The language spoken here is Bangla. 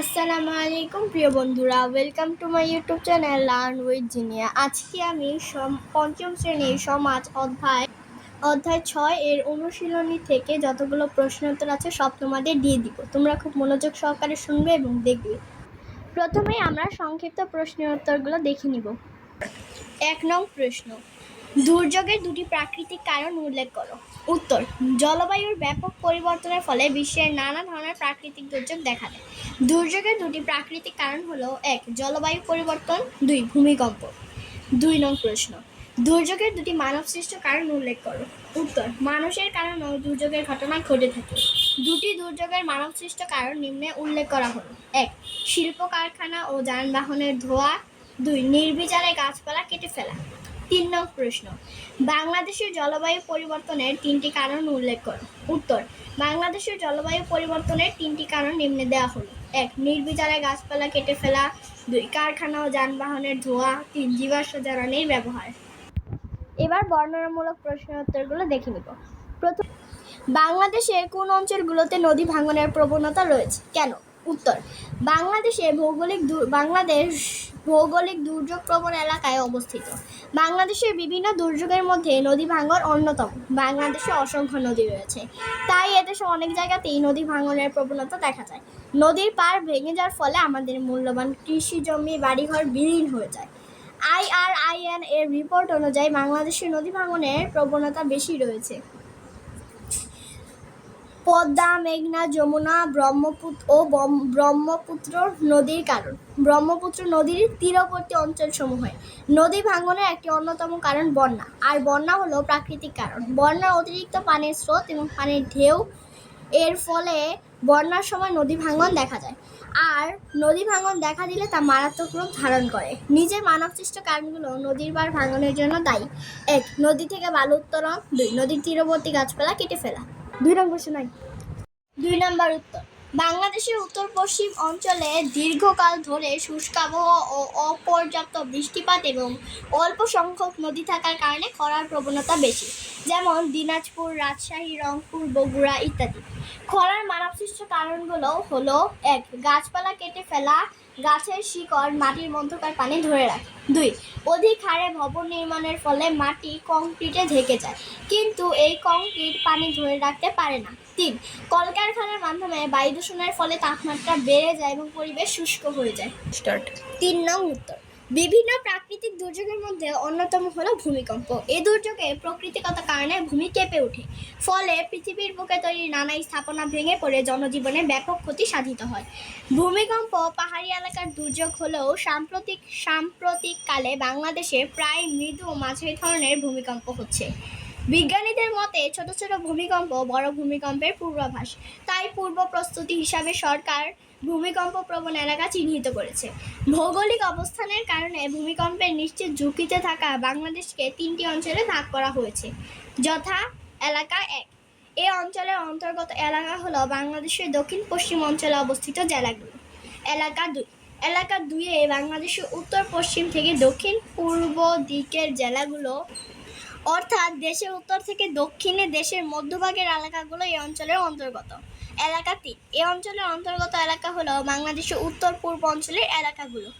আসসালামু আলাইকুম, প্রিয় বন্ধুরা। Welcome to my YouTube channel learn with Zinia আজকে আমি পঞ্চম শ্রেণির সমাজ অধ্যায় অধ্যায় ছয় এর অনুশীলনী থেকে যতগুলো প্রশ্ন উত্তর আছে সব তোমাদের দিয়ে দিব। তোমরা খুব মনোযোগ সহকারে শুনবে এবং দেখবে। প্রথমে আমরা সংক্ষিপ্ত প্রশ্নের উত্তরগুলো দেখে নিব। এক নং প্রশ্ন দুর্যোগের দুটি প্রাকৃতিক কারণ উল্লেখ করো। উত্তর, জলবায়ুর ব্যাপক পরিবর্তনের ফলে বিশ্বের নানা ধরনের প্রাকৃতিক দুর্যোগ দেখা দেয়। দুর্যোগের দুটি প্রাকৃতিক কারণ হলো, এক, জলবায়ু পরিবর্তন, দুই, ভূমিকম্প। দুই নং প্রশ্ন, দুর্যোগের দুটি মানবসৃষ্ট কারণ উল্লেখ করো। উত্তর, মানুষের কারণেও দুর্যোগের ঘটনা ঘটে থাকে। দুটি দুর্যোগের মানবসৃষ্ট কারণ নিম্নে উল্লেখ করা হলো। এক শিল্প কারখানা ও যানবাহনের ধোঁয়া। দুই, নির্বিচারে গাছপালা কেটে ফেলা। তিন নং প্রশ্ন। বাংলাদেশের জলবায়ু পরিবর্তনের তিনটি কারণ উল্লেখ করো। উত্তর, বাংলাদেশের জলবায়ু পরিবর্তনের তিনটি কারণ নিম্নে দেওয়া হলো। এক, নির্বিচারে গাছপালা কেটে ফেলা। দুই, কারখানা ও যানবাহনের ধোঁয়া। তিন, জীবাশ্ম জ্বালানির ব্যবহার। এবার বর্ণনামূলক প্রশ্নের উত্তরগুলো দেখে নিব। প্রথম বাংলাদেশের কোন অঞ্চলগুলোতে নদী ভাঙনের প্রবণতা রয়েছে? কেন? উত্তর, বাংলাদেশে ভৌগোলিক বাংলাদেশ ভৌগোলিক দুর্যোগ প্রবণ এলাকায় অবস্থিত। বাংলাদেশের বিভিন্ন দুর্যোগের মধ্যে নদী ভাঙন অন্যতম। বাংলাদেশে অসংখ্য নদী রয়েছে। তাই এদেশে অনেক জায়গাতেই নদী ভাঙনের প্রবণতা দেখা যায়। নদীর পার ভেঙে যাওয়ার ফলে আমাদের মূল্যবান কৃষি জমি, বাড়িঘর বিলীন হয়ে যায়। আইআরআইএন এর রিপোর্ট অনুযায়ী বাংলাদেশে নদী ভাঙনের প্রবণতা বেশি রয়েছে। পদ্মা, মেঘনা, যমুনা ব্রহ্মপুত্র ও ব্রহ্মপুত্র নদীর কারণ। ব্রহ্মপুত্র নদীর তীরবর্তী অঞ্চলসমূহে নদী ভাঙনের একটি অন্যতম কারণ বন্যা। আর বন্যা হলো প্রাকৃতিক কারণ। বন্যার অতিরিক্ত পানির স্রোত এবং পানির ঢেউ, এর ফলে বন্যার সময় নদী ভাঙন দেখা যায়। আর নদী ভাঙন দেখা দিলে তা মারাত্মক রূপ ধারণ করে। নিজের মানবসৃষ্ট কারণগুলো নদীর পার ভাঙনের জন্য দায়ী। এক, নদী থেকে বালু উত্তোলন দুই, নদীর তীরবর্তী গাছপালা কেটে ফেলা। দুই নম্বর শোনাই দুই নম্বর উত্তর। বাংলাদেশের উত্তর পশ্চিম অঞ্চলে দীর্ঘকাল ধরে শুষ্ক আবহাওয়া ও অপর্যাপ্ত বৃষ্টিপাত এবং অল্প সংখ্যক নদী থাকার কারণে খরার প্রবণতা বেশি, যেমন দিনাজপুর, রাজশাহী, রংপুর, বগুড়া ইত্যাদি। খরার মানবসৃষ্ট কারণগুলো হলো, এক, গাছপালা কেটে ফেলা গাছের শিকড় মাটির মধ্যকার পানি ধরে রাখে। দুই অধিক হারে ভবন নির্মাণের ফলে মাটি কংক্রিটে ঢেকে যায় কিন্তু এই কংক্রিট পানি ধরে রাখতে পারে না। তিন কলকারখানার মাধ্যমে বায়ু দূষণের ফলে তাপমাত্রা বেড়ে যায় এবং পরিবেশ শুষ্ক হয়ে যায়। স্টার্ট তিন নং উত্তর। বিভিন্ন প্রাকৃতিক দুর্যোগের মধ্যে অন্যতম হলো ভূমিকম্প। এই দুর্যোগে প্রকৃতিগত কারণে ভূমি কেঁপে ওঠে। ফলে পৃথিবীর বুকে তৈরি নানা স্থাপনা ভেঙে পড়ে, জনজীবনে ব্যাপক ক্ষতি সাধিত হয়। ভূমিকম্প পাহাড়ি এলাকার দুর্যোগ হলেও সাম্প্রতিক সাম্প্রতিককালে বাংলাদেশে প্রায় মৃদু মাঝারি ধরনের ভূমিকম্প হচ্ছে। বিজ্ঞানীদের মতে ছোট ছোট ভূমিকম্প বড় ভূমিকম্পের পূর্বাভাস। তাই পূর্ব প্রস্তুতি হিসাবে সরকার ভূমিকম্প প্রবণ এলাকা চিহ্নিত করেছে। ভৌগোলিক অবস্থানের কারণে ভূমিকম্পের নিশ্চিত ঝুঁকিতে থাকা বাংলাদেশকে তিনটি অঞ্চলে ভাগ করা হয়েছে। যথা, এলাকা এক। এ অঞ্চলের অন্তর্গত এলাকা হলো বাংলাদেশের দক্ষিণ পশ্চিম অঞ্চলে অবস্থিত জেলাগুলো। এলাকা দুই। এলাকা দুইয়ে বাংলাদেশের উত্তর পশ্চিম থেকে দক্ষিণ পূর্ব দিকের জেলাগুলো অর্থাৎ দেশের উত্তর থেকে দক্ষিণে দেশের মধ্যভাগের এলাকাগুলো এই অঞ্চলের অন্তর্গত। এলাকা তিন এই অঞ্চলের অন্তর্গত এলাকা হলো বাংলাদেশের উত্তর পূর্ব অঞ্চলের এলাকাগুলো।